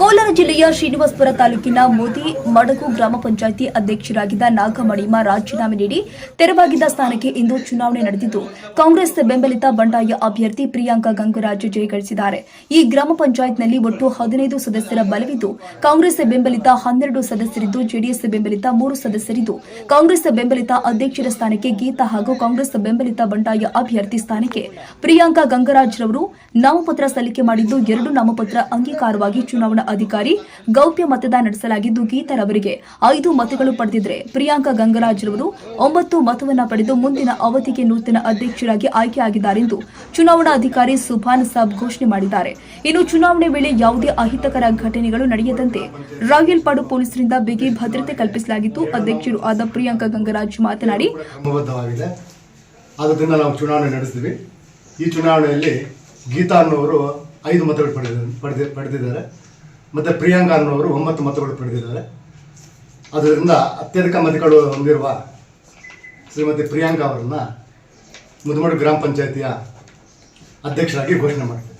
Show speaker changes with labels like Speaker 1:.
Speaker 1: ಕೋಲಾರ ಜಿಲ್ಲೆಯ ಶ್ರೀನಿವಾಸಪುರ ತಾಲೂಕಿನ ಮೋದಿ ಮಡಗು ಗ್ರಾಮ ಪಂಚಾಯಿತಿ ಅಧ್ಯಕ್ಷರಾಗಿದ್ದ ನಾಗಮಣಿಮ ರಾಜೀನಾಮೆ ನೀಡಿ ತೆರವಾಗಿದ್ದ ಸ್ಥಾನಕ್ಕೆ ಇಂದು ಚುನಾವಣೆ ನಡೆದಿದ್ದು, ಕಾಂಗ್ರೆಸ್ ಬೆಂಬಲಿತ ಬಂಡಾಯ ಅಭ್ಯರ್ಥಿ ಪ್ರಿಯಾಂಕಾ ಗಂಗರಾಜ್ ಜಯಗಳಿಸಿದ್ದಾರೆ. ಈ ಗ್ರಾಮ ಪಂಚಾಯತ್ನಲ್ಲಿ ಒಟ್ಟು ಹದಿನೈದು ಸದಸ್ಯರ ಬಲವಿದ್ದು, ಕಾಂಗ್ರೆಸ್ ಬೆಂಬಲಿತ ಹನ್ನೆರಡು ಸದಸ್ಯರಿದ್ದು, ಜೆಡಿಎಸ್ ಬೆಂಬಲಿತ ಮೂರು ಸದಸ್ಯರಿದ್ದು. ಕಾಂಗ್ರೆಸ್ ಬೆಂಬಲಿತ ಅಧ್ಯಕ್ಷರ ಸ್ಥಾನಕ್ಕೆ ಗೀತಾ ಹಾಗೂ ಕಾಂಗ್ರೆಸ್ ಬೆಂಬಲಿತ ಬಂಡಾಯ ಅಭ್ಯರ್ಥಿ ಸ್ಥಾನಕ್ಕೆ ಪ್ರಿಯಾಂಕಾ ಗಂಗರಾಜ್ ರವರು ನಾಮಪತ್ರ ಸಲ್ಲಿಕೆ ಮಾಡಿದ್ದು, ಎರಡು ನಾಮಪತ್ರ ಅಂಗೀಕಾರವಾಗಿ ಚುನಾವಣಾ ಅಧಿಕಾರಿ ಗೌಪ್ಯ ಮತದಾನ ನಡೆಸಲಾಗಿದ್ದು ಗೀತಾರವರಿಗೆ ಐದು ಮತಗಳು ಪಡೆದಿದ್ರೆ ಪ್ರಿಯಾಂಕಾ ಗಂಗರಾಜ್ ರವರು ಒಂಬತ್ತು ಮತವನ್ನು ಪಡೆದು ಮುಂದಿನ ಅವಧಿಗೆ ನೂತನ ಅಧ್ಯಕ್ಷರಾಗಿ ಆಯ್ಕೆಯಾಗಿದ್ದಾರೆಂದು ಚುನಾವಣಾ ಅಧಿಕಾರಿ ಸುಭಾನ್ ಸಾಬ್ ಘೋಷಣೆ ಮಾಡಿದ್ದಾರೆ. ಇನ್ನು ಚುನಾವಣೆ ವೇಳೆ ಯಾವುದೇ ಅಹಿತಕರ ಘಟನೆಗಳು ನಡೆಯದಂತೆ ರಾಯಲ್ಪಾಡು ಪೊಲೀಸರಿಂದ ಬಿಗಿ ಭದ್ರತೆ ಕಲ್ಪಿಸಲಾಗಿತ್ತು ಅಧ್ಯಕ್ಷರು ಆದ ಪ್ರಿಯಾಂಕಾ ಗಂಗರಾಜ್ ಮಾತನಾಡಿ
Speaker 2: ನಾವು ಚುನಾವಣೆ ಈ ಚುನಾವಣೆಯಲ್ಲಿ ಗೀತಾ ಅನ್ನೋರು ಐದು ಮತಗಳು ಪಡೆದ, ಪಡೆದಿ, ಪಡೆದಿದ್ದಾರೆ. ಮತ್ತು ಪ್ರಿಯಾಂಕಾ ಅನ್ನೋರು ಒಂಬತ್ತು ಮತಗಳು ಪಡೆದಿದ್ದಾರೆ. ಅದರಿಂದ ಅತ್ಯಧಿಕ ಮತಗಳು ಹೊಂದಿರುವ ಶ್ರೀಮತಿ ಪ್ರಿಯಾಂಕಾ ಅವರನ್ನು ಮುದಮಡು ಗ್ರಾಮ ಪಂಚಾಯತಿಯ ಅಧ್ಯಕ್ಷರಾಗಿ ಘೋಷಣೆ ಮಾಡ್ತೀವಿ